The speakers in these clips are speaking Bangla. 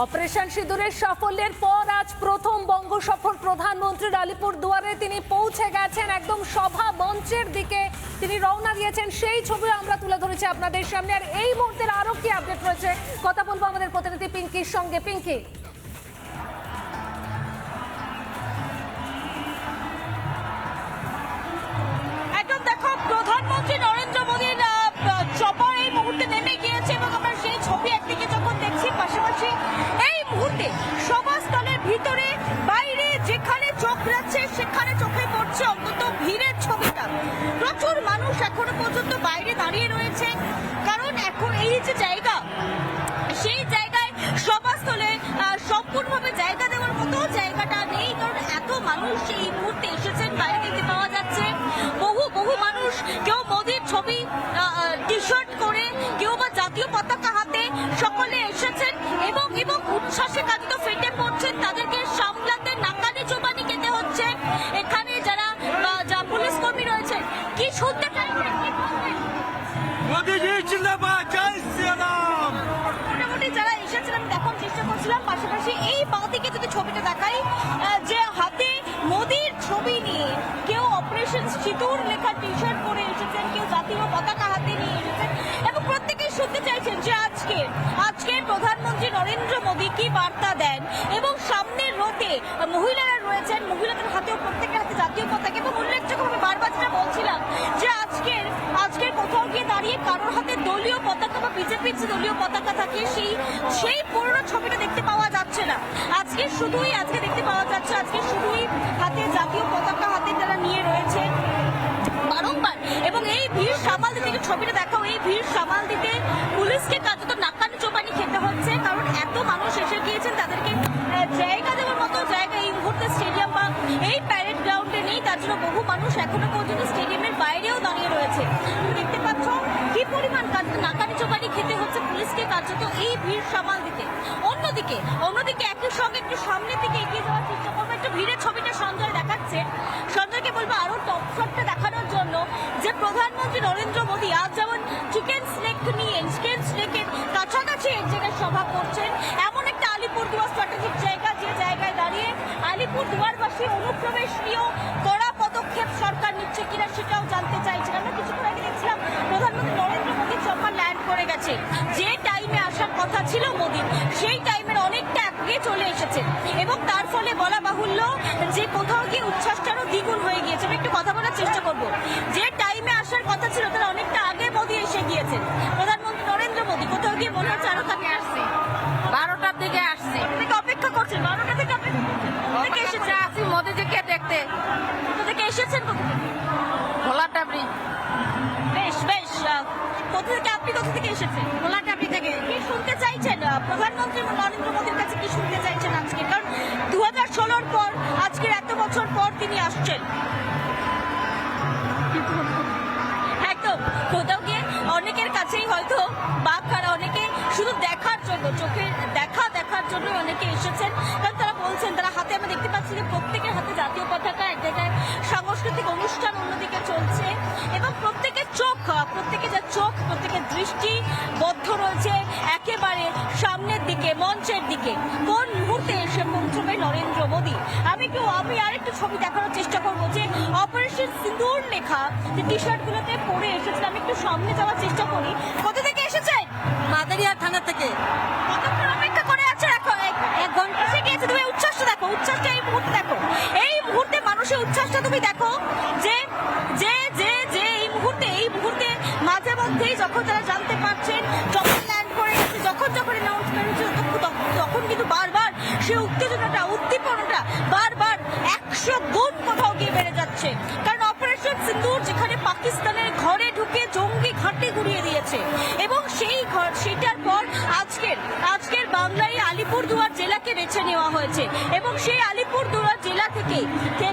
অপারেশন সিঁদুরের সাফল্যের পর আজ প্রথম বঙ্গ সফর প্রধানমন্ত্রীর আলিপুর দুয়ারে তিনি পৌঁছে গেছেন একদম সভা মঞ্চের দিকে। তিনি রওনা দিয়েছেন, সেই ছবি আমরা তুলে ধরেছি আপনাদের সামনে। আর এই মুহূর্তের আরও কি আপডেট রয়েছে? কথা বলব আমাদের প্রতিনিধি পিঙ্কির সঙ্গে। পিঙ্কি। দাঁড়িয়ে রয়েছে। কারণ এখন এই যে জায়গা, সেই জায়গায় সভাস্থলে সম্পূর্ণভাবে জায়গা দেওয়ার মতো জায়গাটা নেই, কারণ এত মানুষ এই মুহূর্তে এসেছেন, বাইরে দেখতে পাওয়া যাচ্ছে। বহু বহু মানুষ, কেউ মোদির ছবি টি শার্ট করে, কেউ বা জাতীয় পতাকা হাতে সকলে এসেছেন এবং এবং উচ্ছ্বাসে কাজিত ফেটে পড়ছেন, তাদেরকে সামলাতে নাকানি চোবানি খেতে হচ্ছে। এখানে যারা পুলিশ কর্মী রয়েছেন, কি শুনতে চাইছেন? কি বলবেন? মোদি জিন্দাবাদ জয় মোটামুটি যারা এসেছিলেন আমি চেষ্টা করছিলাম পাশাপাশি এই বাঁ দিকে যদি ছবিটা দেখাই যে হাতে মোদির ছবি নিয়ে কেউ অপারেশন সিঁদুর লেখা টি শার্ট পরে এসেছেন, কেউ জাতীয় পতাকা হাতে নিয়ে এসেছেন, এবং প্রত্যেকেই শুনতে চাইছেন যে আজকে আজকে প্রধানমন্ত্রী নরেন্দ্র মোদী কি বার্তা দেন, এবং সামনের রোতে মহিলারা রয়েছেন, মহিলাদের হাতেও প্রত্যেকের হাতে জাতীয় পতাকা, এবং উল্লেখযোগ্যভাবে বারবার যেটা বলছিলাম যে আজকের দাঁড়িয়ে কারোর হাতে দলীয় পতাকা বা বিজেপির যে দলীয় পতাকা থাকে, সেই সেই পুরনো ছবিটা দেখতে পাওয়া যাচ্ছে না। আজকে শুধুই, আজকে দেখতে পাওয়া যাচ্ছে, আজকে শুধুই হাতে জাতীয় পতাকা হাতে তারা নিয়ে রয়েছে। বারংবার। এবং এই ভিড় সামাল দিতে ছবিটা দেখাও, এই ভিড় সামাল দিতে পুলিশকে অন্যদিকে অন্যদিকে একই সঙ্গে একটু সামনের দিকে এগিয়ে যাওয়ার চেষ্টা করব। একটু ভিড়ের ছবিটা সঞ্জয় দেখাচ্ছে। সঞ্জয়কে বলব আরও টপ দেখানোর জন্য যে প্রধানমন্ত্রী নরেন্দ্র মোদী আজ যেমন চিকেন স্নেক নিয়ে চিকেন স্নেকের কাছাকাছি এক জায়গায় সভা করছেন এবং তার ফলে বলা বাহুল্য যে কোথাও গিয়ে উচ্ছ্বাসটারও দ্বিগুণ হয়ে গিয়েছে। আমি একটু কথা বলার চেষ্টা করব। যে টাইমে আসার কথা ছিল তার অনেকটা আগে মোদী এসে গিয়েছেন। প্রধানমন্ত্রী নরেন্দ্র মোদী কোথাও গিয়ে মনে হচ্ছে আরও কাছে আসছে। বারোটার দিকে আসছি। থেকে অপেক্ষা করছেন বারোটা থেকে অপেক্ষা এসেছেন? আসি মোদিজিকে দেখতে। কোথা থেকে এসেছেন থেকে? ডাবরি বেশ বেশ কোথা থেকে আপনি কোথা থেকে এসেছেন? ডাবরি থেকে। কি শুনতে চাইছেন? প্রধানমন্ত্রী নরেন্দ্র মোদীর কাছে কি শুনতে চাইছেন? হাজার পর, আজকের এত বছর পর তিনি আসছেন। অনেকের কাছেই হয়তো বাঘ কারা অনেকে শুধু দেখার জন্য, চোখে দেখা, দেখার জন্য অনেকে এসেছেন। কারণ তারা বলছেন, তারা হাতে আমরা দেখতে পাচ্ছি যে প্রত্যেকের হাতে জাতীয় পতাকা, এক জায়গায় সাংস্কৃতিক অনুষ্ঠান অন্যদিকে চলছে। এবং প্রত্যেকের চোখ অপারেশন সিন্দুর লেখা যে টি শার্ট গুলোতে পরে এসেছেন আমি একটু সামনে যাওয়ার চেষ্টা করি। কোথা থেকে এসেছেন? মাদারিয়া থানা থেকে। কতক্ষণ অপেক্ষা করে আছে এখন? এক- ঘণ্টা। এসে গিয়েছে তুমি উচ্ছ্বাসটা দেখো উচ্ছ্বাসটা এই মুহূর্তে দেখো। এই মুহূর্তে মানুষের উচ্ছ্বাসটা তুমি দেখো যে যে যে যে এই মুহূর্তে এই মুহূর্তে মাঝে মধ্যেই যখন তারা জানতে পারছেন যখন ল্যান্ড করে গেছে যখন যখন অ্যানাউন্সমেন্ট হচ্ছে তখন কিন্তু বারবার সে উত্তেজনাটা উদ্দীপনাটা বারবার একশো গুণ কোথাও গিয়ে বেড়ে যাচ্ছে। দিয়েছে এবং সেই ঘর, সেটার পর আজকের আজকের বাংলায় আলিপুরদুয়ার জেলাকে বেছে নেওয়া হয়েছে। এবং সেই আলিপুরদুয়ার জেলা থেকে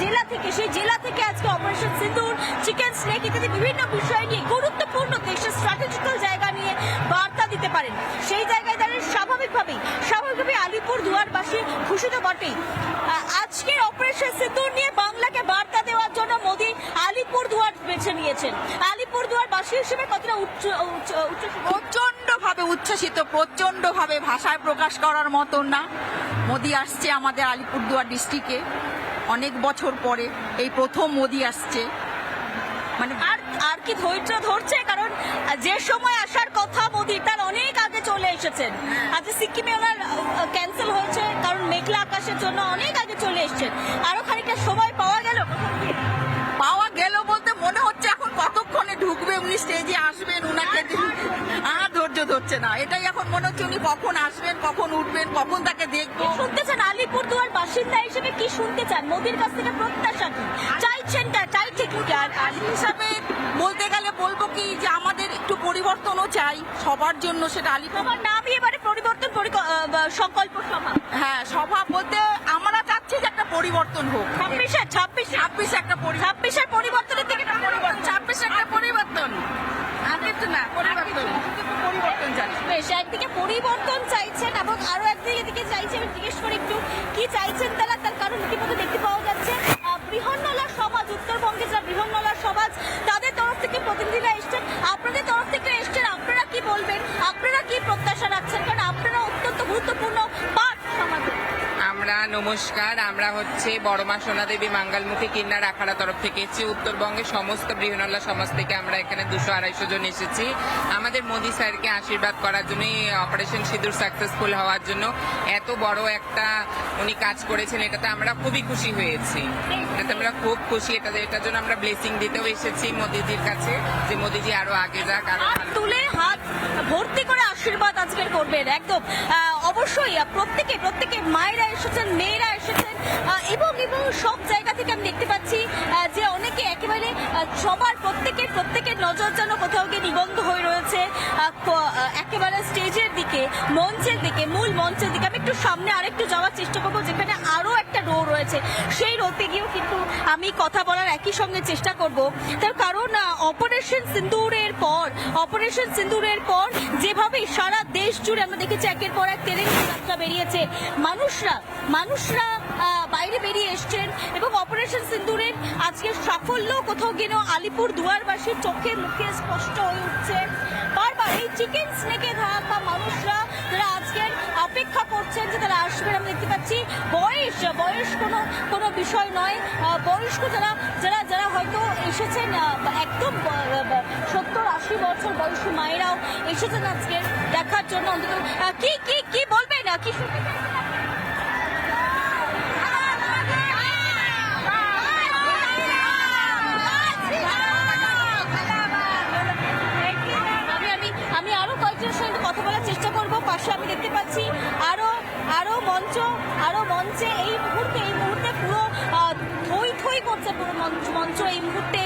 জেলা থেকে, সেই জেলা থেকে আজকে অপারেশন সিন্দুর চিকেন স্নেক ইত্যাদি বিভিন্ন বিষয় নিয়ে গুরুত্বপূর্ণ দেশের স্ট্র্যাটেজিক্যাল জায়গা নিয়ে বার্তা দিতে পারেন। সেই জায়গায় দাঁড়িয়ে স্বাভাবিকভাবেই স্বাভাবিকভাবেই আলিপুর দুয়ারবাসী খুশি তো বটেই আজকের অপারেশন সিন্দুর নিয়ে বাংলাকে বার্তা দেওয়ার জন্য মোদী আলিপুর দুয়ার বেছে নিয়েছেন। আলিপুর দুয়ারবাসী হিসেবে কতটা উচ্চ প্রচণ্ড ভাবে উচ্ছ্বসিত প্রচণ্ড ভাবে ভাষায় প্রকাশ করার মতন না। মোদি আসছে আমাদের আলিপুরদুয়ার ডিস্ট্রিক্টে অনেক বছর পরে এই প্রথম মোদি আসছে। মানে আর আর কি ধৈর্য ধরছে? কারণ যে সময় আসার কথা মোদি তার অনেক আগে চলে এসেছেন। আজ সিকিমে ওনার ক্যান্সেল হয়েছে কারণ মেঘলা আকাশের জন্য অনেক আগে চলে এসেছেন। আরও খানিকটা সময় পাওয়া গেল? ধরছে না। এটাই এখন মনে হচ্ছে উনি কখন আসবেন কখন উঠবেন কখন তাকে দেখব। শুনতে চান? আলিপুরদুয়ার বাসিন্দা হিসেবে কি শুনতে চান? মোদির কাছ থেকে প্রত্যাশা কি? চাইছেন চাইছে কি? হিসাবে বলতে গেলে বলব কি যে আমাদের একটু পরিবর্তনও চাই সবার জন্য সেটা আলিপুর আমার নামই এবারে পরিবর্তন সংকল্প সভা। হ্যাঁ সভা বলতে আমরা চাচ্ছি যে একটা পরিবর্তন হোক। ছাব্বিশে ছাব্বিশ। ছাব্বিশে একটা ছাব্বিশের পরিবর্তনের থেকে পরিবর্তন। ছাব্বিশে একটা পরিবর্তন। আগে তো না পরিবর্তন। পরিবর্তন চাচ্ছি বেশ, একদিকে পরিবর্তন চাইছেন এবং আরও একদিকে এদিকে চাইছেন। আমি জিজ্ঞেস করি একটু, কি চাইছেন তারা? তার কারণ ইতিমধ্যে দেখতে পাওয়া যাচ্ছে বৃহন্নলার সমাজ উত্তরবঙ্গে যা বৃহন্নলার সমাজ, তাদের তরফ থেকে প্রতিনিধিরা এসছেন। আপনাদের তরফ থেকে এসছেন, আপনারা কি বলবেন? আপনারা কি প্রত্যাশা রাখছেন? নমস্কার। আমরা হচ্ছে বড়মা সোনা দেবী মাঙ্গালমুখী কিন্নার আখাড়া তরফ থেকে এসেছি। উত্তরবঙ্গের সমস্ত বৃহনল্লা সমাজ থেকে আমরা এখানে দুশো আড়াইশো জন এসেছি। আমাদের মোদি স্যারকে আশীর্বাদ করার জন্য অপারেশন সিঁদুর সাকসেসফুল হওয়ার জন্য এত বড় একটা উনি কাজ করেছেন এটাতে আমরা খুবই খুশি হয়েছি। এটাতে আমরা খুব খুশি। এটাতে এটার জন্য আমরা ব্লেসিং দিতেও এসেছি মোদিজির কাছে যে মোদিজি আরও আগে যাক আরও তুলে হাত ভর্তি করে আশীর্বাদ আজকের করবেন একদম। অবশ্যই প্রত্যেকে প্রত্যেকে মায়েরা এসেছেন মেয়েরা এসেছেন এবং এবং সব জায়গা থেকে আমি দেখতে পাচ্ছি যে অনেকে একেবারে সবার প্রত্যেকের প্রত্যেকের নজর যেন কোথাও গিয়ে নিবন্ধ হয়ে রয়েছে একেবারে স্টেজের দিকে, মঞ্চের দিকে, মূল মঞ্চের দিকে। আমি একটু সামনে আরেকটু যাওয়ার চেষ্টা করব, যেখানে আরও একটা রো রয়েছে। সেই রোতে আমি কথা বলার একই সঙ্গে চেষ্টা করব। তার কারণ অপারেশন সিন্দুরের পর অপারেশন সিন্দুরের পর যেভাবে সারা দেশ জুড়ে আমরা দেখেছি একের পর এক ট্রেনের বেরিয়েছে। মানুষরা মানুষরা বাইরে বেরিয়ে এসছেন এবং অপারেশন সিন্দুরের আজকের সাফল্য। কোথাও গেল আলিপুর দুয়ারবাসীর চোখে মুখে স্পষ্ট হয়ে উঠছে। বারবার এই চিকেন স্নেকে থাকা মানুষরা, যারা আজকের অপেক্ষা করছেন যে তারা আসবেন আমরা দেখতে পাচ্ছি বয়স বয়স কোনো কোনো বিষয় নয়। বয়স্ক যারা যারা যারা হয়তো এসেছেন একদম সত্তর, আশি বছর বয়সী মায়েরাও এসেছেন আজকে দেখার জন্য। অন্তত কি কি কি বলবেন? কি মঞ্চ আরও মঞ্চে এই মুহূর্তে এই মুহূর্তে পুরো থই থই করছে পুরো মঞ্চ এই মুহূর্তে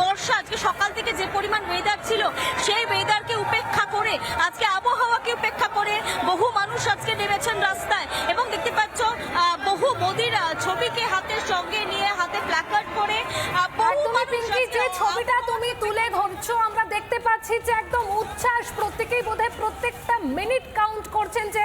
বর্ষা। আজকে সকাল থেকে যে পরিমাণ ওয়েদার ছিল সেই ওয়েদারকে উপেক্ষা করে আজকে আবহাওয়াকে উপেক্ষা করে বহু মানুষ আজকে নেমেছেন রাস্তায়। এবং দেখতে পাচ্ছ আহ, বহু মোদির ছবিকে হাতের সঙ্গে নিয়ে হাতে প্ল্যাকার্ড করে যে ছবিটা তুমি তুলে ধরছো আমরা দেখতে পাচ্ছি যে একদম উচ্ছ্বাস। প্রত্যেকেই বোধহয় প্রত্যেকটা মিনিট কাউন্ট করছেন যে